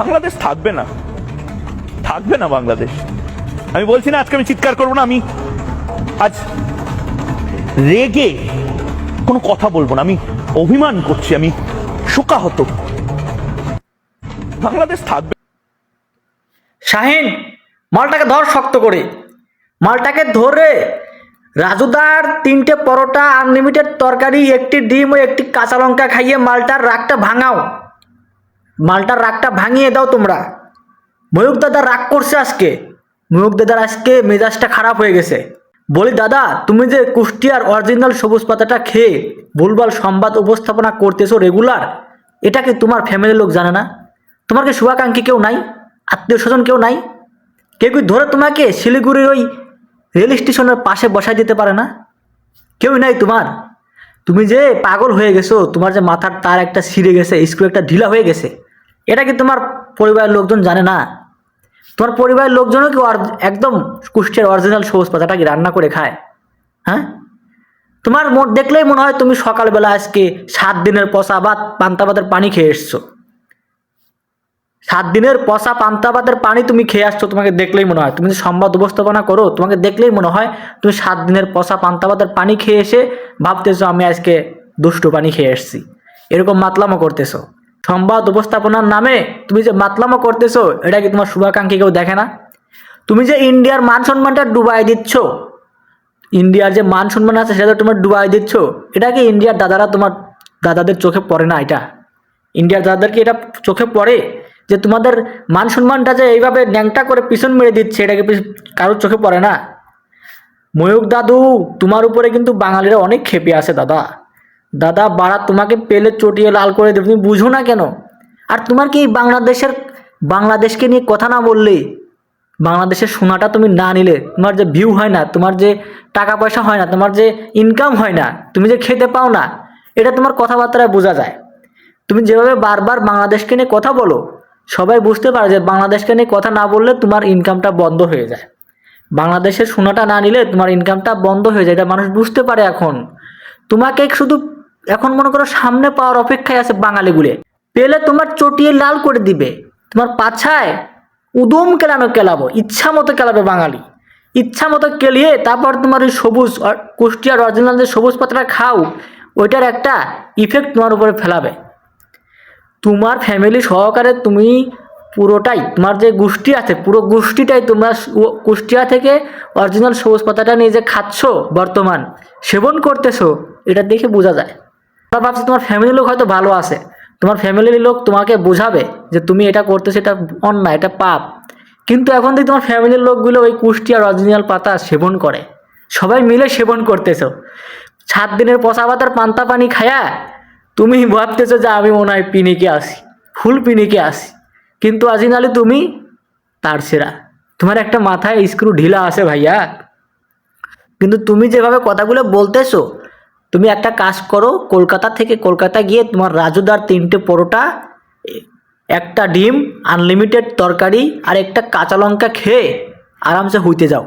বাংলাদেশ থাকবে না। থাকবে না বাংলাদেশ। আমি বলছি না, আজকে আমি চিৎকার করব না, আমি আজ রেগে কোনো কথা বলব না, আমি অভিমান করছি, আমি শোকাহত। বাংলাদেশ থাকবে শাহিন, মালটাকে ধর শক্ত করে। মালটাকে ধরে রাজুদার তিনটে পরোটা আনলিমিটেড তরকারি, একটি ডিম ও একটি কাঁচা লঙ্কা খাইয়ে মালটার রাগটা ভাঙাও। মালটার রাগটা ভাঙিয়ে দাও তোমরা। ময়ূক দাদা রাগ করছে আজকে। ময়ূক দাদার আজকে মেজাজটা খারাপ হয়ে গেছে। বলি, দাদা, তুমি যে কুষ্টিয়ার অরিজিনাল সবুজ পাতাটা খেয়ে ভুলভাল সংবাদ উপস্থাপনা করতেছো রেগুলার এটা কি তোমার ফ্যামিলির লোক জানে না? তোমার কি শুভাকাঙ্ক্ষী কেউ নাই? আত্মীয় স্বজন কেউ নাই? কেউ কি ধরে তোমাকে শিলিগুড়ির ওই রেল স্টেশনের পাশে বসাই দিতে পারে না? কেউ নাই তোমার। তুমি যে পাগল হয়ে গেছো, তোমার যে মাথার তার একটা ছিঁড়ে গেছে স্ক্রু একটা ঢিলা হয়ে গেছে। এটা কি তোমার পরিবারের লোকজন জানে না? তোমার পরিবারের লোকজনও কি একদম কুষ্টিয়ার অরিজিনাল সবুজ পাতাটা কি রান্না করে খায়? হ্যাঁ? তোমার মন দেখলেই মনে হয় তুমি সকালবেলা আজকে সাত দিনের পচা ভাত, পান্তা ভাতের পানি খেয়ে এসছো। সাত দিনের পচা, পান্তা ভাতের পানি তুমি খেয়ে আসছো, তোমাকে দেখলেই মনে হয়। তুমি যে সংবাদ উপস্থাপনা করো, তোমাকে দেখলেই মনে হয় তুমি সাত দিনের পচা, পান্তা ভাতের পানি খেয়ে এসে ভাবতেছো আমি আজকে দুষ্টু পানি খেয়ে এসেছি। এরকম মাতলামো করতেছো। সংবাদ উপস্থাপনার নামে তুমি যে মাতলামো করতেছো, এটা কি তোমার শুভাকাঙ্ক্ষী কেউ দেখে না? তুমি যে ইন্ডিয়ার মান সম্মানটা ডুবাই দিচ্ছ, ইন্ডিয়ার যে মান সম্মান আছে সেটা তোমার ডুবাই দিচ্ছ, এটা কি ইন্ডিয়ার দাদারা তোমার দাদাদের চোখে পড়ে না এটা? ইন্ডিয়ার দাদাদের কি এটা চোখে পড়ে যে তোমাদের মান সম্মানটা যে এইভাবে ন্যাংটা করে পিছন মেরে দিচ্ছে, এটা কি পিছ- কারোর চোখে পড়ে না? ময়ূক দাদু, তোমার উপরে কিন্তু বাঙালিরা অনেক খেপে আছে দাদা। দাদা, বাড়া, তোমাকে পেলে চটিয়ে লাল করে দেবে। তুমি বুঝো না কেন? আর তোমার কি বাংলাদেশের, বাংলাদেশকে নিয়ে কথা না বললে বাংলাদেশের সোনাটা তুমি না নিলে, তোমার যে ভিউ হয় না, তোমার যে টাকা পয়সা হয় না, তোমার যে ইনকাম হয় না, তুমি যে খেতে পাও না, এটা তোমার কথাবার্তায় বোঝা যায়। তুমি যেভাবে বারবার বাংলাদেশকে নিয়ে কথা বলো, সবাই বুঝতে পারে যে বাংলাদেশকে নিয়ে কথা না বললে তোমার ইনকামটা বন্ধ হয়ে যায়। বাংলাদেশের সোনাটা না নিলে তোমার ইনকামটা বন্ধ হয়ে যায়, এটা মানুষ বুঝতে পারে এখন। তোমাকে শুধু এখন মনে করো সামনে পাওয়ার অপেক্ষায় আছে বাঙালিগুলো। পেলে তোমার চটিয়ে লাল করে দিবে। তোমার পাছায় উদম কেলানো কেলাবো, ইচ্ছা মতো কেলাবে বাঙালি। ইচ্ছা মতো কেলিয়ে তারপর তোমার ওই সবুজ কুষ্টিয়ার অরিজিনাল যে সবুজ পাতাটা খাও, ওইটার একটা ইফেক্ট তোমার উপরে ফেলাবে। তোমার ফ্যামিলি সহকারে তুমি পুরোটাই, তোমার যে গোষ্ঠী আছে, পুরো গোষ্ঠীটাই তোমরা কুষ্টিয়া থেকে অরিজিনাল সবুজ পাতাটা নিয়ে যে খাচ্ছ বর্তমান, সেবন করতেছো, এটা দেখে বোঝা যায়। তোমরা ভাবছ তোমার ফ্যামিলির লোক হয়তো ভালো আছে। তোমার ফ্যামিলির লোক তোমাকে বোঝাবে যে তুমি এটা করতেছো, এটা অন্যায়, এটা পাপ। কিন্তু এখন থেকে তোমার ফ্যামিলির লোকগুলো ওই কুষ্টিয়ার অরিজিনাল পাতা সেবন করে, সবাই মিলে সেবন করতেছো। সাত দিনের পচা পাতার পান্তা পানি খায়া তুমি ভাবতেছো যে আমি মনে হয় পিনিকে আসি ফুল পিনিকে আসি কিন্তু আজিনালি তুমি তার সেরা। তোমার একটা মাথায় স্ক্রু ঢিলা আছে ভাইয়া। কিন্তু তুমি যেভাবে কথাগুলো বলতেছো তুমি একটা কাজ করো, কলকাতা থেকে কলকাতা গিয়ে তোমার রাজুদার তিনটে পরোটা, একটা ডিম আনলিমিটেড তরকারি আর একটা কাঁচা লঙ্কা খেয়ে আরামসে হইতে যাও।